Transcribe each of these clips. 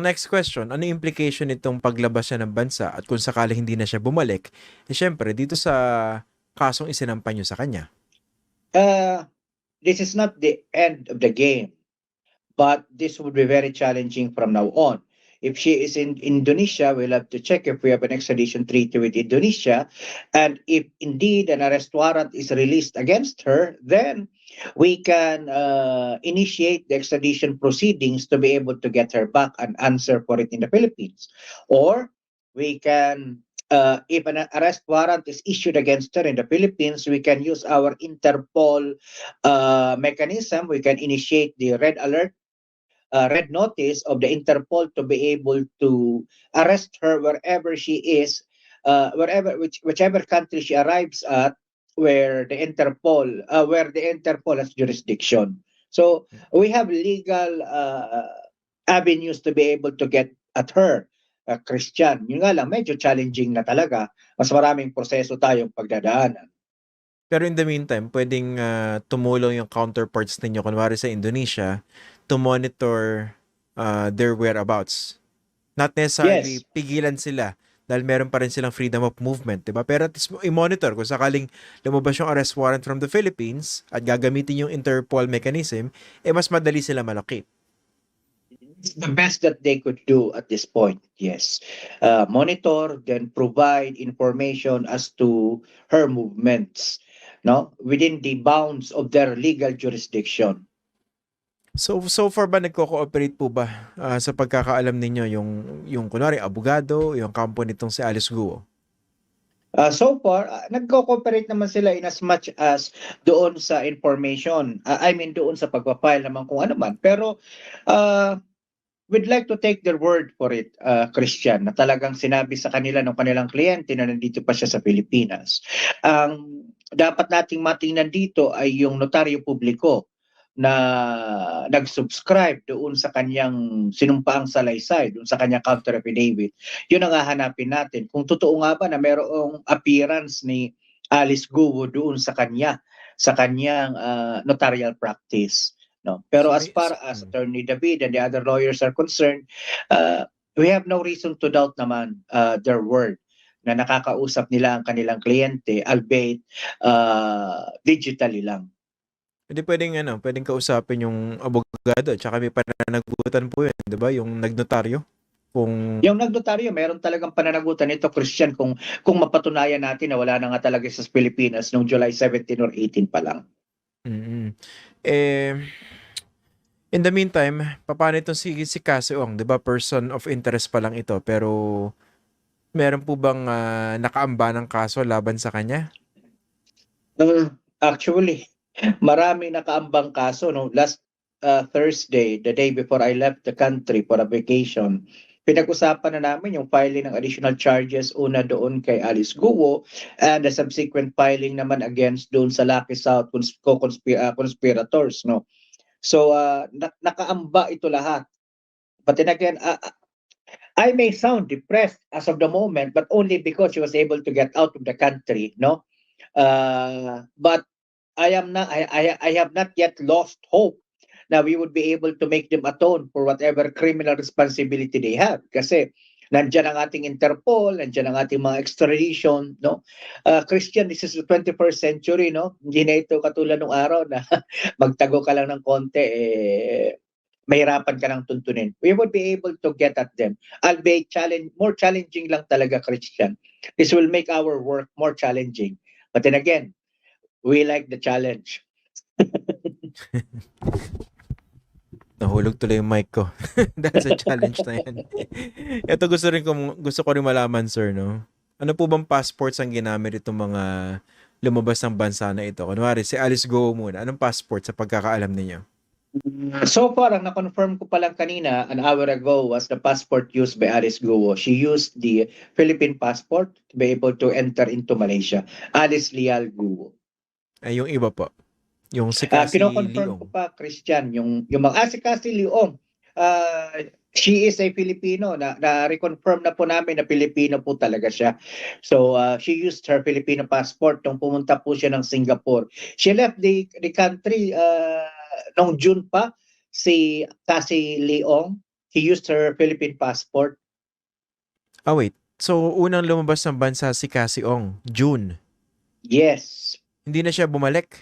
ang next question, ano implication nitong paglabas siya ng bansa at kung sakali hindi na siya bumalik, eh syempre, dito sa kasong isinampan nyo sa kanya. Uh, this is not the end of the game, but this would be very challenging from now on. If she is in Indonesia, we'll have to check if we have an extradition treaty with Indonesia. And if indeed an arrest warrant is released against her, then we can uh, initiate the extradition proceedings to be able to get her back and answer for it in the Philippines. Or we can uh, if an arrest warrant is issued against her in the Philippines, we can use our Interpol uh, mechanism. We can initiate the red alert, uh, red notice of the Interpol to be able to arrest her wherever she is, uh, wherever which, whichever country she arrives at, where the Interpol, uh, where the Interpol has jurisdiction. So we have legal uh, avenues to be able to get at her uh, Christian. Yun nga lang, medyo challenging na talaga. Mas maraming proseso tayong pagdadaanan. Pero in the meantime, pwedeng ah, tumulong yung counterparts ninyo, kunwari sa Indonesia, to monitor ah, their whereabouts. Not necessarily Yes. pigilan sila dahil meron pa rin silang freedom of movement, di ba? Pero at least i-monitor kung sakaling lumabas yung arrest warrant from the Philippines at gagamitin yung Interpol mechanism, eh mas madali sila malakip. It's the best that they could do at this point, yes. Uh, monitor, then provide information as to her movements, no? Within the bounds of their legal jurisdiction. So so far ba nagko-cooperate po ba ah, sa pagkakaalam ninyo yung yung kunwari abogado, yung kampo nitong si Alice Guo? Uh, so far, uh, nagko-cooperate naman sila in as much as doon sa information. Uh, I mean, doon sa pagpapile naman kung ano man. Pero, uh, we'd like to take their word for it, uh, Christian, na talagang sinabi sa kanila ng kanilang kliyente na nandito pa siya sa Pilipinas. Ang dapat nating matingnan dito ay yung notaryo publiko na nag-subscribe doon sa kanyang sinumpaang salaysay, doon sa kanyang counter affidavit. Yun ang hahanapin natin. Kung totoo nga ba na mayroong appearance ni Alice Guo doon sa kanya, sa kanyang ah, notarial practice. No? Pero as far as mm. Attorney David and the other lawyers are concerned, uh, we have no reason to doubt naman uh, their word na nakakausap nila ang kanilang kliyente, albeit uh, digitally lang. Hindi pwedeng ano, pwedeng kausapin yung abogado at saka may pananagutan po yun, 'di ba? Yung nagnotaryo. Kung Yung nagnotaryo, meron talagang pananagutan nito, Christian, kung, kung mapatunayan natin na wala na nga talaga sa Pilipinas noong July 17 or 18 pa lang. mm eh in the meantime, paano itong si si Cassie Ong, 'di ba? Person of interest pa lang ito, pero meron po bang ah, nakaamba ng kaso laban sa kanya? Uh, actually, marami nakaambang kaso. No? Last uh, Thursday, the day before I left the country for a vacation, pinag-usapan na namin yung filing ng additional charges una doon kay Alice Guo and the subsequent filing naman against doon sa Lucky South cons- co-conspi- uh. No? So, uh, na- nakaamba ito lahat. But then again, uh, I may sound depressed as of the moment, but only because she was able to get out of the country, no? Uh, but I am not. I, I I have not yet lost hope na we would be able to make them atone for whatever criminal responsibility they have. Kasi nandiyan ang ating Interpol, nandiyan ang ating mga extradition, no? Uh, Christian, this is the 21st century, no? Hindi na ito katulad nung araw na magtago ka lang ng konti, eh, mahirapan ka lang tuntunin. We would be able to get at them. Albeit challenge, more challenging lang talaga, Christian. This will make our work more challenging. But then again, we like the challenge. Nahulog tuloy yung mic ko. Dahil sa challenge na yan. Ito gusto rin ko, gusto ko rin malaman, sir, no? Ano po bang passports ang ginamit itong mga lumabas ng bansa na ito? Kunwari, si Alice Go muna. Anong passport sa pagkakaalam ninyo? So far, ang na-confirm ko pa lang kanina, an hour ago, was the passport used by Alice Guo. She used the Philippine passport to be able to enter into Malaysia. Alice Lial Guo. Ay, yung iba po. Yung si Uh, Cassie kino-confirm ko Leong. pa, Christian, yung, yung mga, ah, si Cassie Leong, uh, she is a Filipino, na, na reconfirm na po namin na Filipino po talaga siya. So, uh, she used her Filipino passport nung pumunta po siya ng Singapore. She left the, the country uh, nung June pa, si Cassie Leong, he used her Philippine passport. Ah, wait. So, unang lumabas ng bansa si Cassie Ong, June. Yes. Hindi na siya bumalik.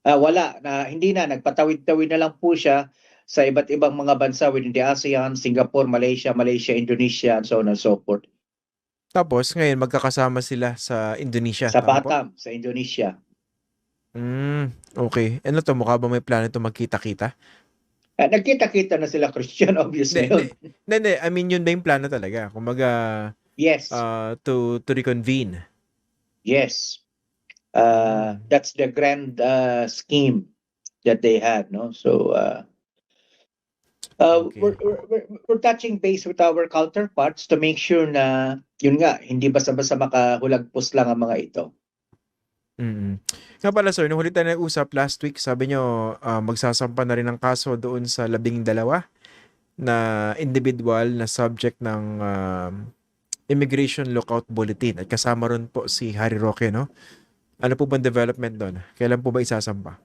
Ah, wala na hindi na nagpatawid-tawid na lang po siya sa iba't ibang mga bansa within the ASEAN, Singapore, Malaysia, Malaysia, Indonesia, and so on and so forth. Tapos, ngayon, magkakasama sila sa Indonesia. Sa tama po? Batam, sa Indonesia. Mm, okay. Ano to? Mukha ba may plano to magkita-kita? Ah, nagkita-kita na sila Christian obviously. Hindi, hindi. I mean, yun ba yung plano talaga? Kumbaga, Yes. uh, to, to reconvene. Yes. Uh, that's the grand uh, scheme that they had, no? So, uh, uh, Okay. we're, we're, we're, touching base with our counterparts to make sure na, yun nga, hindi basta-basta makahulagpos lang ang mga ito. mm Nga pala sir, nung huli tayo nag-usap last week, sabi nyo ah, magsasampa na rin ng kaso doon sa labing dalawa na individual na subject ng um, Immigration Lookout Bulletin at kasama ron po si Harry Roque, no? Ano po bang development doon? Kailan po ba isasampa?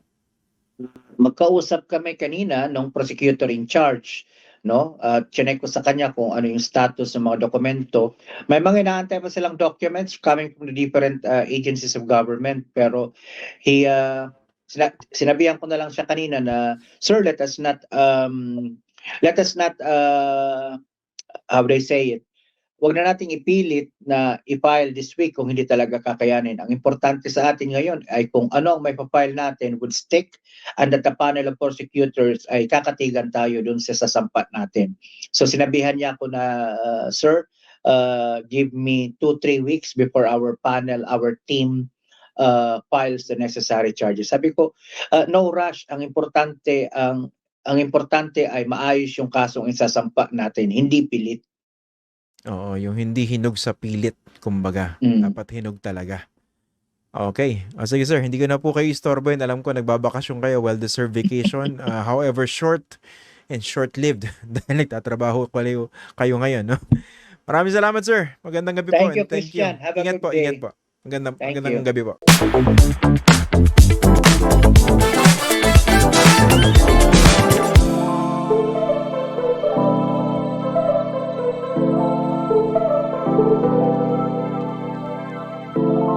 Magkausap kami kanina ng prosecutor in charge, no? At chinek ko sa kanya kung ano yung status ng mga dokumento. May mga inaantay pa silang documents coming from the different uh, agencies of government pero he uh, sina- sinabihan ko na lang siya kanina na sir let us not um let us not uh, how would I say it Huwag na nating ipilit na i-file this week kung hindi talaga kakayanin. Ang importante sa atin ngayon ay kung ano ang may file natin would stick and that the panel of prosecutors ay kakatigan tayo dun sa sasampat natin. So sinabihan niya ako na, uh, Sir, uh, give me two, three weeks before our panel, our team uh, files the necessary charges. Sabi ko, uh, no rush. Ang importante, ang ang importante ay maayos yung kasong isasampa natin, hindi pilit. Oo, yung hindi hinog sa pilit, kumbaga. Mm. Dapat hinog talaga. Okay. O sige sir, hindi ko na po kayo istorbohin. Alam ko nagbabakasyon kayo, well-deserved vacation. Uh, however short and short-lived dahil nagtatrabaho kayo, kayo ngayon. No? Maraming salamat sir. Magandang gabi po. Thank you, and thank Christian. Have a ingat good po, day. ingat po. Magandang, Thank magandang you. gabi po.